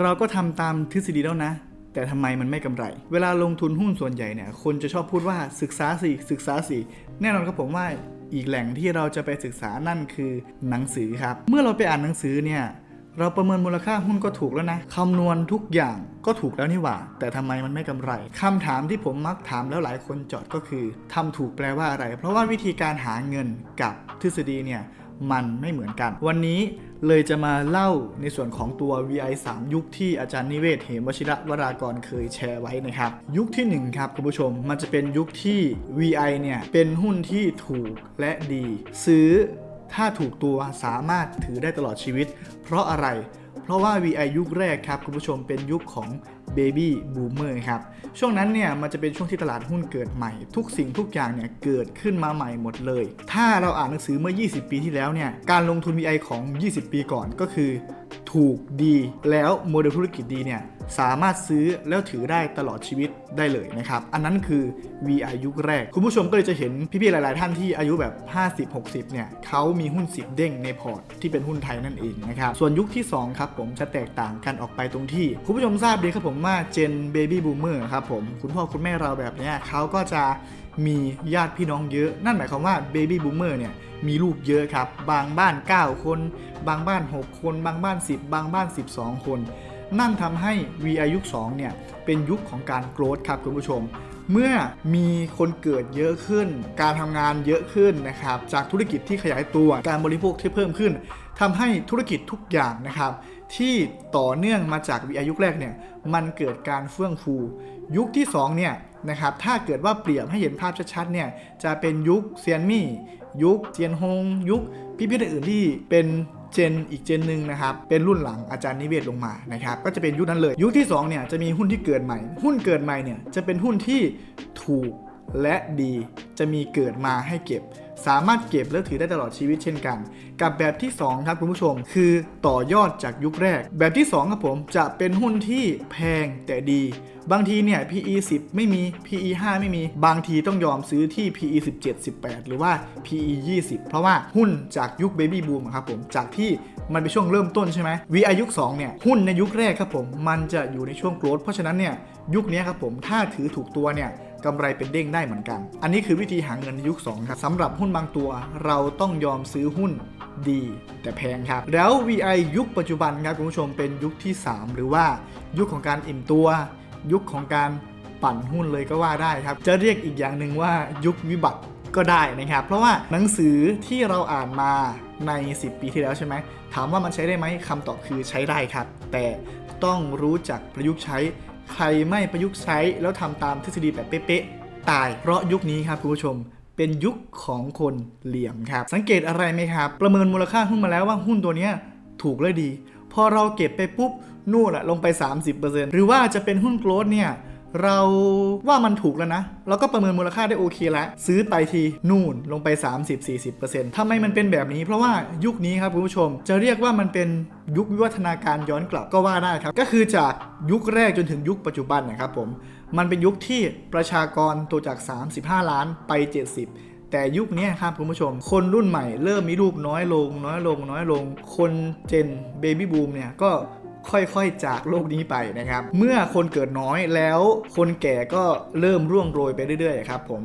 เราก็ทำตามทฤษฎีแล้วนะ แต่ทำไมมันไม่กำไร เวลาลงทุนหุ้นส่วนใหญ่เนี่ยคนจะชอบพูดว่าศึกษาสิศึกษาสิแน่นอนครับผมว่าอีกแหล่งที่เราจะไปศึกษานั่นคือหนังสือครับ เมื่อเราไปอ่านหนังสือเนี่ยเราประเมินมูลค่าหุ้นก็ถูกแล้วนะ คำนวณทุกอย่างก็ถูกแล้วนี่หว่า แต่ทำไมมันไม่กำไรคำถามที่ผมมักถามแล้วหลายคนจอดก็คือทำถูกแปลว่าอะไร เพราะว่าวิธีการหาเงินกับทฤษฎีเนี่ย มันไม่เหมือนกัน วันนี้เลยจะมาเล่าในส่วนของตัว VI 3 ยุคที่อาจารย์นิเวศเหมวชิระวรากรเคยแชร์ไว้นะครับ ยุคที่ 1 ครับคุณผู้ชม มันจะเป็นยุคที่ VI เนี่ย เป็นหุ้นที่ถูกและดี ซื้อถ้าถูกตัวสามารถถือได้ตลอดชีวิต เพราะอะไร เพราะว่า VI ยุคแรกครับคุณผู้ชมเป็นยุคของ Baby Boomer ครับ ช่วงนั้นเนี่ยมันจะเป็นช่วงที่ตลาดหุ้นเกิดใหม่ ทุกสิ่งทุกอย่างเนี่ยเกิดขึ้นมาใหม่หมดเลย ถ้าเราอ่านหนังสือเมื่อ 20 ปีที่แล้วเนี่ยการลงทุน VI ของ 20 ปีก่อนก็คือ ถูกดีแล้วโมเดลธุรกิจดีเนี่ยสามารถซื้อแล้วถือได้ตลอดชีวิตได้เลยนะครับ อันนั้นคือ VI ยุคแรก คุณผู้ชมก็เลยจะเห็นพี่ๆหลาย ๆ ท่านที่อายุแบบ 50-60 เนี่ยเขามีหุ้น 10 เด้งในพอร์ตที่เป็นหุ้นไทยนั่นเองนะครับส่วนยุคที่2ครับผมจะแตกต่างกันออกไปตรงที่ คุณผู้ชมทราบดีครับผมว่าเจนเบบี้บูมเมอร์ครับผมคุณพ่อคุณแม่เราแบบนี้เขาก็จะมีญาติพี่น้องเยอะ นั่นหมายความว่าเบบี้บูมเมอร์เนี่ยมีลูกเยอะครับ บางบ้าน 9 คน บางบ้าน 6 คน บางบ้าน 10 บางบ้าน 12 คน นั่นทำให้ VI ยุค2เนี่ยเป็นยุคของการโกรธครับคุณผู้ชม เมื่อมีคนเกิดเยอะขึ้น การทำงานเยอะขึ้นนะครับ จากธุรกิจที่ขยายตัว การบริโภคที่เพิ่มขึ้นทำให้ธุรกิจทุกอย่างนะครับ ที่ต่อเนื่องมาจาก VI ยุคแรกเนี่ยมันเกิดการเฟื่องฟู ยุคที่2เนี่ยนะครับถ้าเกิดว่าเปรียบให้เห็นภาพชัดๆเนี่ยจะเป็นยุคเซียนมี่ยุคเจียนฮง ยุคพี่ๆอื่นที่เป็นเจนอีกเจนหนึ่งนะครับเป็นรุ่นหลังอาจารย์นิเวศลงมานะครับก็จะเป็นยุคนั้นเลย ยุคที่2เนี่ยจะมีหุ้นที่เกิดใหม่ หุ้นเกิดใหม่เนี่ยจะเป็นหุ้นที่ถูกและดีจะมีเกิดมาให้เก็บ สามารถเก็บแล้วถือได้ตลอดชีวิตเช่นกัน กับแบบที่ 2 ครับคุณผู้ชม คือต่อยอดจากยุคแรก แบบที่ 2 ครับผมจะเป็นหุ้นที่แพงแต่ดี บางทีเนี่ย PE 10 ไม่มี PE 5 ไม่มี บางทีต้องยอมซื้อที่ PE 17 18 หรือว่า PE 20 เพราะว่าหุ้นจากยุค Baby Boom ครับผม จากที่มันเป็นช่วงเริ่มต้นใช่ไหม VI ยุค2เนี่ย หุ้นในยุคแรกครับผม มันจะอยู่ในช่วงโกรธเพราะฉะนั้นเนี่ย ยุคนี้ครับผม ถ้าถือถูกตัวเนี่ย กำไรเป็นเด้งได้เหมือนกัน อันนี้คือวิธีหาเงินในยุค2ครับสำหรับหุ้นบางตัว เราต้องยอมซื้อหุ้นดี แต่แพงครับ แล้ว VI ยุคปัจจุบันครับคุณผู้ชมเป็นยุคที่ 3 หรือว่ายุคของการอิ่มตัว ยุคของการปั่นหุ้นเลยก็ว่าได้ครับ จะเรียกอีกอย่างหนึ่งว่ายุควิบัติก็ได้นะครับ เพราะว่าหนังสือที่เราอ่านมาใน 10 ปีที่แล้วใช่ไหมถามว่ามันใช้ได้ไหมคำตอบคือใช้ได้ครับ แต่ต้องรู้จักประยุกต์ใช้ ใครไม่ประยุกต์ใช้แล้วทำตามทฤษฎีแบบเป๊ะๆตาย เพราะยุคนี้ครับคุณผู้ชมเป็นยุคของคนเหลี่ยมครับ สังเกตอะไรไหมครับ ประเมินมูลค่าหุ้นมาแล้วว่าหุ้นตัวนี้ถูกและดี พอเราเก็บไปปุ๊บนู่นอะลงไป 30%หรือว่าจะเป็นหุ้นโกลด์เนี่ย เราว่ามันถูกแล้วนะ เราก็ประเมินมูลค่าได้โอเคแล้ว ซื้อไปทีนู่นลงไป 30-40%ทำไมมันเป็นแบบนี้เพราะว่ายุคนี้ครับคุณผู้ชม จะเรียกว่ามันเป็นยุควิวัฒนาการย้อนกลับก็ว่าได้ครับ ก็คือจากยุคแรกจนถึงยุคปัจจุบันนะครับผม มันเป็นยุคที่ประชากรตัวจาก 35 ล้านไป 70แต่ยุคนี้ครับคุณผู้ชม คนรุ่นใหม่เริ่มมีลูกน้อยลง น้อยลง น้อยลง คนเจนเบบี้บูมเนี่ยก็ ค่อยๆ จากโลกนี้ไปนะครับ เมื่อคนเกิดน้อยแล้วคนแก่ก็เริ่มร่วงโรยไปเรื่อยๆครับผม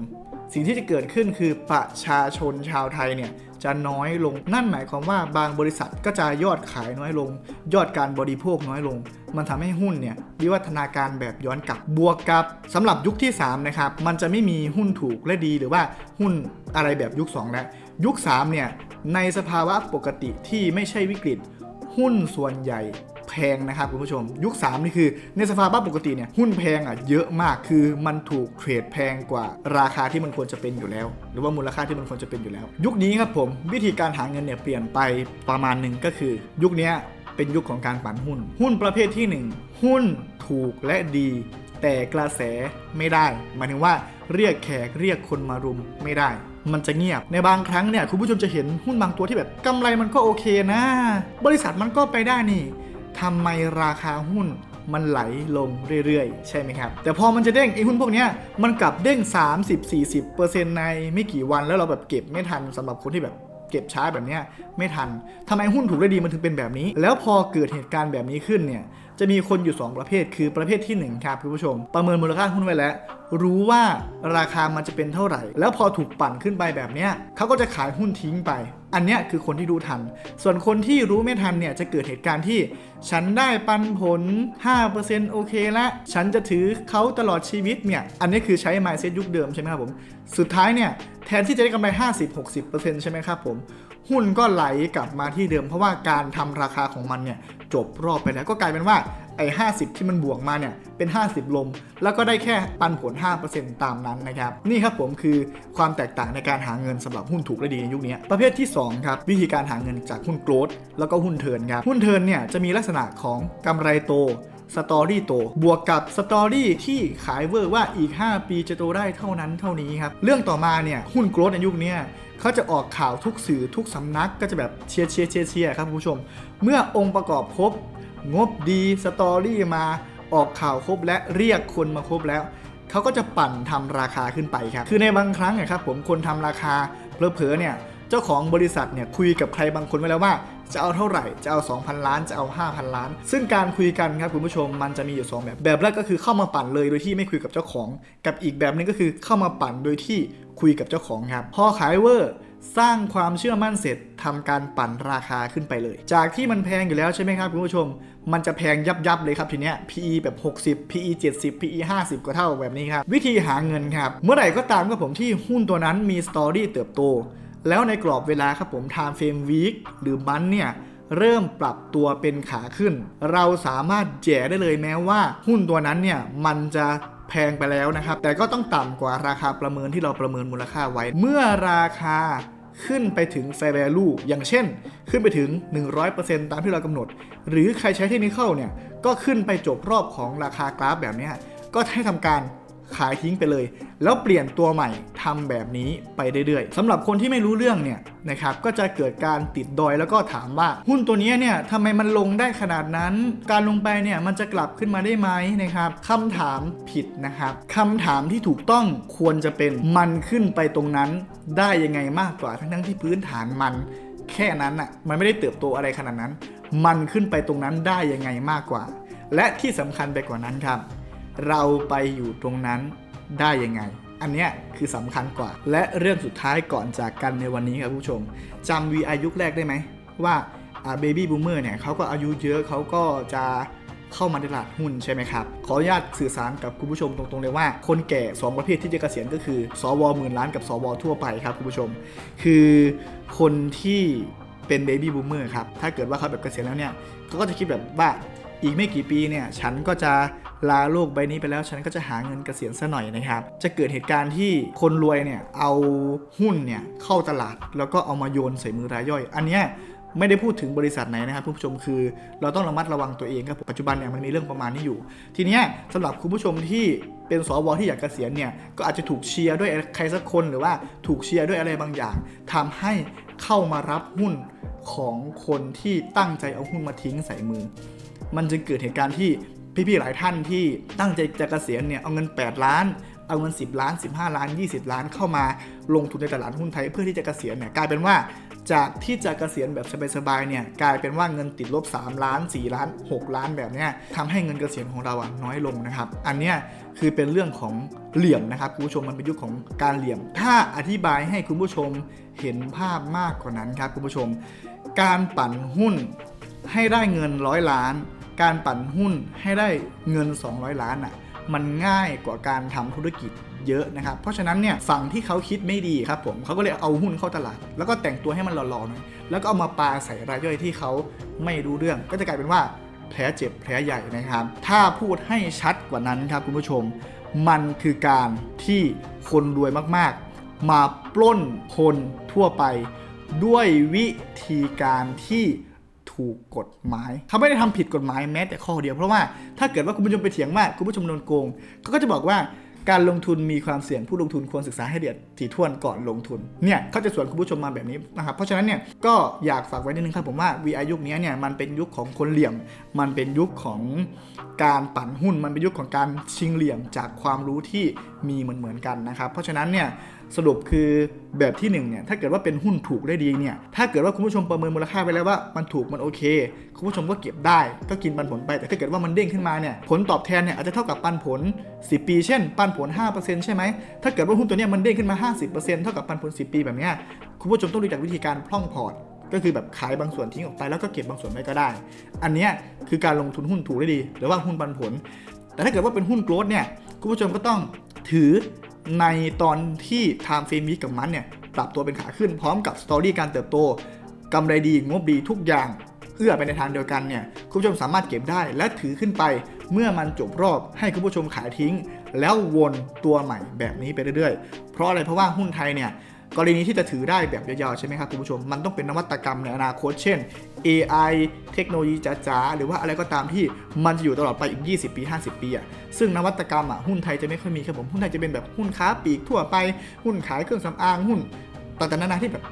สิ่งที่จะเกิดขึ้นคือประชาชนชาวไทยเนี่ยจะน้อยลง นั่นหมายความว่าบางบริษัทก็จะยอดขายน้อยลง ยอดการบริโภคน้อยลง มันทำให้หุ้นเนี่ยวิวัฒนาการแบบย้อนกลับบวกกับสำหรับยุคที่ 3 นะครับ มันจะไม่มีหุ้นถูกและดีหรือว่าหุ้นอะไรแบบยุค 2 แล้ว ยุค 3 เนี่ยในสภาวะปกติที่ไม่ใช่วิกฤต หุ้นส่วนใหญ่ งนะครับคุณผู้ชม ยุค 3 นี่คือในสภาวะปกติเนี่ยหุ้นแพงอะเยอะมากคือมันถูกเทรดแพงกว่าราคาที่มันควรจะเป็นอยู่แล้ว หรือว่ามูลค่าที่มันควรจะเป็นอยู่แล้ว ยุคนี้ครับผมวิธีการหาเงินเนี่ยเปลี่ยนไปประมาณหนึ่งก็คือ ยุคนี้เป็นยุคของการปั่นหุ้น หุ้นประเภทที่ 1 หุ้นถูกและดี แต่กระแสไม่ได้หมายถึงว่าเรียกแขกเรียกคนมารุมไม่ได้ มันจะเงียบในบางครั้งเนี่ยคุณผู้ชมจะเห็นหุ้นบางตัวที่แบบกำไรมันก็โอเคนะ บริษัทมันก็ไปได้นี่ ทำไมราคาหุ้นมันไหลลงเรื่อยๆ ใช่ไหมครับ แต่พอมันจะเด้งไอ้หุ้นพวกนี้มันกลับเด้ง 30-40%ในไม่กี่วันแล้วเราแบบเก็บไม่ทันสำหรับคนที่แบบเก็บช้าแบบนี้ไม่ทันทำไมหุ้นถูกและดีมันถึงเป็นแบบนี้ แล้วพอเกิดเหตุการณ์แบบนี้ขึ้นเนี่ย จะมีคนอยู่ 2 ประเภท คือประเภทที่ 1 ครับคุณผู้ชม ประเมินมูลค่าหุ้นไว้แล้ว รู้ว่าราคามันจะเป็นเท่าไหร่ แล้วพอถูกปั่นขึ้นไปแบบนี้เขาก็จะขายหุ้นทิ้งไป อันเนี้ยคือคนที่รู้ทัน ส่วนคนที่รู้ไม่ทันเนี่ยจะเกิดเหตุการณ์ที่ ฉันได้ปันผล 5%โอเคละ ฉันจะถือเขาตลอดชีวิตเนี่ย อันนี้คือใช้ mindset ยุคเดิมใช่ไหมครับผม สุดท้ายเนี่ยแทนที่จะได้กำไร 50-60%ใช่ไหมครับผม หุ้นก็ไหลกลับมาที่เดิมเพราะว่าการทำราคาของมันเนี่ย จบรอบไปแล้วก็กลายเป็นว่าไอ้50 ที่มันบวกมาเนี่ยเป็น 50 ลม แล้วก็ได้แค่ปันผล 5%ตามนั้นนะครับ นี่ครับผมคือความแตกต่างในการหาเงินสำหรับหุ้นถูกและดีในยุคนี้ ประเภทที่ 2 ครับ วิธีการหาเงินจากหุ้นโกลด์แล้วก็หุ้นเทิร์นครับ หุ้นเทิร์นเนี่ยจะมีลักษณะของกำไรโต สตอรี่โต บวกกับสตอรี่ที่ขายเวอร์ว่าอีก 5 ปีจะโตได้เท่านั้นเท่านี้ครับ เรื่องต่อมาเนี่ยหุ้นโกลดในยุคนี้เขาจะออกข่าวทุกสื่อทุกสำนักก็จะแบบเชียร์เชียร์เชียร์เชียร์ครับคุณผู้ชม เมื่อองค์ประกอบครบ งบดีสตอรี่มาออกข่าวครบและเรียกคนมาครบแล้วเขาก็จะปั่นทำราคาขึ้นไปครับ คือในบางครั้งนะครับผมคนทำราคาเพลอเนี่ย เจ้าของบริษัทเนี่ยคุยกับใครบางคนไว้แล้วว่า จะเอาเท่าไหร่ จะเอา 2,000 ล้าน จะเอา 5,000 ล้าน ซึ่งการคุยกันครับคุณผู้ชมมันจะมีอยู่ 2 แบบ แบบแรกก็คือเข้ามาปั่นเลยโดยที่ไม่คุยกับเจ้าของ กับอีกแบบนึงก็คือเข้ามาปั่นโดยที่คุยกับเจ้าของครับ พอขายเวอร์สร้างความเชื่อมั่นเสร็จทำการปั่นราคาขึ้นไปเลย จากที่มันแพงอยู่แล้วใช่ไหมครับคุณผู้ชม มันจะแพงยับยับเลยครับทีเนี้ย PE แบบ 60 PE 70 PE 50ก็เท่าแบบนี้ครับ วิธีหาเงินครับ เมื่อไหร่ก็ตามครับผมที่หุ้นตัวนั้นมีสตอรี่เติบโต แล้วในกรอบเวลาครับผม time frame week หรือมันเนี่ยเริ่มปรับตัวเป็นขาขึ้น เราสามารถแย่ได้เลยแม้ว่า หุ้นตัวนั้นเนี่ยมันจะแพงไปแล้วนะครับ แต่ก็ต้องต่ำกว่าราคาประเมินที่เราประเมินมูลค่าไว้ เมื่อราคาขึ้นไปถึง fair value อย่างเช่น ขึ้นไปถึง 100%ตามที่เรากำหนด หรือใครใช้เทคนิคเนี่ยก็ขึ้นไปจบรอบของราคากราฟแบบนี้ก็ให้ทำการ ขายทิ้งไปเลย แล้วเปลี่ยนตัวใหม่ทำแบบนี้ไปเรื่อยๆสำหรับคนที่ไม่รู้เรื่องเนี่ยนะครับก็จะเกิดการติดดอยแล้วก็ถามว่าหุ้นตัวนี้เนี่ยทำไมมันลงได้ขนาดนั้น การลงไปเนี่ยมันจะกลับขึ้นมาได้ไหมนะครับคำถามผิดนะครับคำถามที่ถูกต้องควรจะเป็นมันขึ้นไปตรงนั้นได้ยังไงมากกว่าทั้งๆที่พื้นฐานมัน แค่นั้นอะมันไม่ได้เติบโตอะไรขนาดนั้น มันขึ้นไปตรงนั้นได้ยังไงมากกว่า และที่สำคัญไปกว่านั้นครับ เราไปอยู่ตรงนั้นได้ยังไง อันเนี้ยคือสำคัญกว่า และเรื่องสุดท้ายก่อนจากกันในวันนี้ครับผู้ชมจำ VI ยุคแรกได้ไหม ว่าเบบี้บูมเมอร์เนี่ยเขาก็อายุเยอะเขาก็จะเข้ามาในตลาดหุ้นใช่ไหมครับ ขออนุญาตสื่อสารกับคุณผู้ชมตรงๆเลยว่า คนแก่ 2 ประเภทที่จะเกษียณก็คือสวหมื่นล้านกับสวทั่วไปครับคุณผู้ชม คือคนที่เป็นเบบี้บูมเมอร์ครับ ถ้าเกิดว่าเขาแบบเกษียณแล้วเนี่ยเขาก็จะคิดแบบว่าอีกไม่กี่ปีเนี่ย ฉันก็จะ ลาโลกใบนี้ไปแล้วฉันก็จะหาเงินเกษียณซะหน่อยนะครับ จะเกิดเหตุการณ์ที่คนรวยเนี่ยเอาหุ้นเนี่ยเข้าตลาด แล้วก็เอามาโยนใส่มือรายย่อย อันเนี้ยไม่ได้พูดถึงบริษัทไหนนะครับคุณผู้ชมคือเราต้องระมัดระวังตัวเองครับปัจจุบันเนี่ยมันมีเรื่องประมาณนี้อยู่ ทีนี้สำหรับคุณผู้ชมที่เป็นสวที่อยากเกษียณเนี่ยก็อาจจะถูกเชียร์ด้วยใครสักคนหรือว่าถูกเชียร์ด้วยอะไรบางอย่างทำให้เข้ามารับหุ้นของคนที่ตั้งใจเอาหุ้นมาทิ้งใส่มือ มันจึงเกิดเหตุการณ์ที่ พี่ๆหลายท่านที่ตั้งใจจะเกษียณเนี่ยเอาเงิน 8 ล้าน เอาเงิน 10 ล้าน 15 ล้าน 20 ล้านเข้ามาลงทุนในตลาดหุ้นไทยเพื่อที่จะเกษียณเนี่ยกลายเป็นว่าจากที่จะเกษียณแบบสบายๆเนี่ยกลายเป็นว่าเงินติดลบ 3 ล้าน 4 ล้าน 6 ล้านแบบเนี้ยทำให้เงินเกษียณของเราอะน้อยลงนะครับ อันเนี้ยคือเป็นเรื่องของเหลี่ยมนะครับคุณผู้ชมมันเป็นยุคของการเหลี่ยม ถ้าอธิบายให้คุณผู้ชมเห็นภาพมากกว่านั้นครับคุณผู้ชม การปั่นหุ้นให้ได้เงินร้อยล้าน การปั่นหุ้นให้ได้เงิน 200 ล้านอะมันง่ายกว่าการทำธุรกิจเยอะนะครับ เพราะฉะนั้นเนี่ยฝั่งที่เขาคิดไม่ดีครับผมเขาก็เลยเอาหุ้นเข้าตลาด แล้วก็แต่งตัวให้มันหล่อๆหน่อยแล้วก็เอามาปาใส่รายย่อยที่เขาไม่รู้เรื่อง ก็จะกลายเป็นว่าแผลเจ็บแผลใหญ่นะครับ ถ้าพูดให้ชัดกว่านั้นครับคุณผู้ชม มันคือการที่คนรวยมากๆ มาปล้นคนทั่วไป ด้วยวิธีการที่ ถูกกฎหมาย เขาไม่ได้ทำผิดกฎหมายแม้แต่ข้อเดียว เพราะว่าถ้าเกิดว่าคุณผู้ชมไปเถียงว่าคุณผู้ชมโดนโกงเขาก็จะบอกว่าการลงทุนมีความเสี่ยงผู้ลงทุนควรศึกษาให้เอียดถี่ถ้วนก่อนลงทุนเนี่ยเขาจะสวนคุณผู้ชมมาแบบนี้นะครับเพราะฉะนั้นเนี่ยก็อยากฝากไว้นิดนึงครับผมว่า VI ยุคนี้เนี่ยมันเป็นยุคของคนเหลี่ยม มันเป็นยุคของการปั่นหุ้น มันเป็นยุคของการชิงเหลี่ยมจากความรู้ที่มีเหมือนเหมือนกันนะครับเพราะฉะนั้นเนี่ย สรุปคือแบบที่1เนี่ยถ้าเกิดว่าเป็นหุ้นถูกได้ดีเนี่ยถ้าเกิดว่าคุณผู้ชมประเมินมูลค่าไปแล้วว่ามันถูกมันโอเค คุณผู้ชมก็เก็บได้ ก็กินปันผลไป แต่ถ้าเกิดว่ามันเด้งขึ้นมาเนี่ยผลตอบแทนเนี่ยอาจจะเท่ากับปันผล 10 ปี เช่น ปันผล 5%ใช่ไหมถ้าเกิดว่าหุ้นตัวเนี้ยมันเด้งขึ้นมา 50%เท่ากับปันผล 10 ปีแบบเนี้ยคุณผู้ชมต้องรู้จักวิธีการพร่องพอร์ตก็คือแบบขายบางส่วนทิ้งออกไปแล้วก็เก็บบางส่วนไว้ก็ได้ อันเนี้ยคือการลงทุนหุ้นถูกได้ดี หรือว่าหุ้นปันผล แต่ถ้าเกิดว่าเป็นหุ้นโกลด์เนี่ยคุณผู้ชมก็ต้องถือ ในตอนที่ไทม์เฟรมวีกับมันเนี่ยปรับตัวเป็นขาขึ้นพร้อมกับสตอรี่การเติบโตกำไรดีงบดีทุกอย่างเอื้อไปในทางเดียวกันเนี่ยคุณผู้ชมสามารถเก็บได้และถือขึ้นไป เมื่อมันจบรอบให้คุณผู้ชมขายทิ้ง แล้ววนตัวใหม่แบบนี้ไปเรื่อยๆ เพราะอะไรเพราะว่าหุ้นไทยเนี่ย กรณีที่จะถือได้แบบยาวๆใช่ไหมครับคุณผู้ชม มันต้องเป็นนวัตกรรมในอนาคต เช่น AI เทคโนโลยีจ๋าๆ หรือว่าอะไรก็ตามที่มันจะอยู่ตลอดไปอีก 20 ปี 50 ปีอะซึ่งนวัตกรรมอะหุ้นไทยจะไม่ค่อยมีครับผมหุ้นไทยจะเป็นแบบหุ้นค้าปลีกทั่วไปหุ้นขายเครื่องสำอางหุ้นต่างๆนานาที่แบบ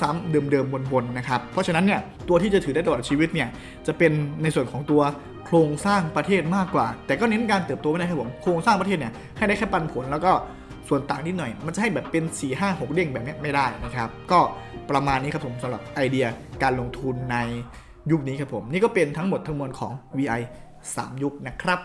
ซ้ำๆเดิมๆวนๆนะครับ เพราะฉะนั้นเนี่ยตัวที่จะถือได้ตลอดชีวิตเนี่ยจะเป็นในส่วนของตัวโครงสร้างประเทศมากกว่า แต่ก็เน้นการเติบโตไม่ได้ครับผมโครงสร้างประเทศเนี่ยให้ได้แค่ปันผลแล้วก็ ส่วนต่างนิดหน่อย มันจะให้แบบเป็น 4 5 6 เด้งแบบนี้ไม่ได้นะครับ ก็ประมาณนี้ครับผมสำหรับไอเดียการลงทุนในยุคนี้ครับผม นี่ก็เป็นทั้งหมดทั้งมวลของ VI 3 ยุคนะครับ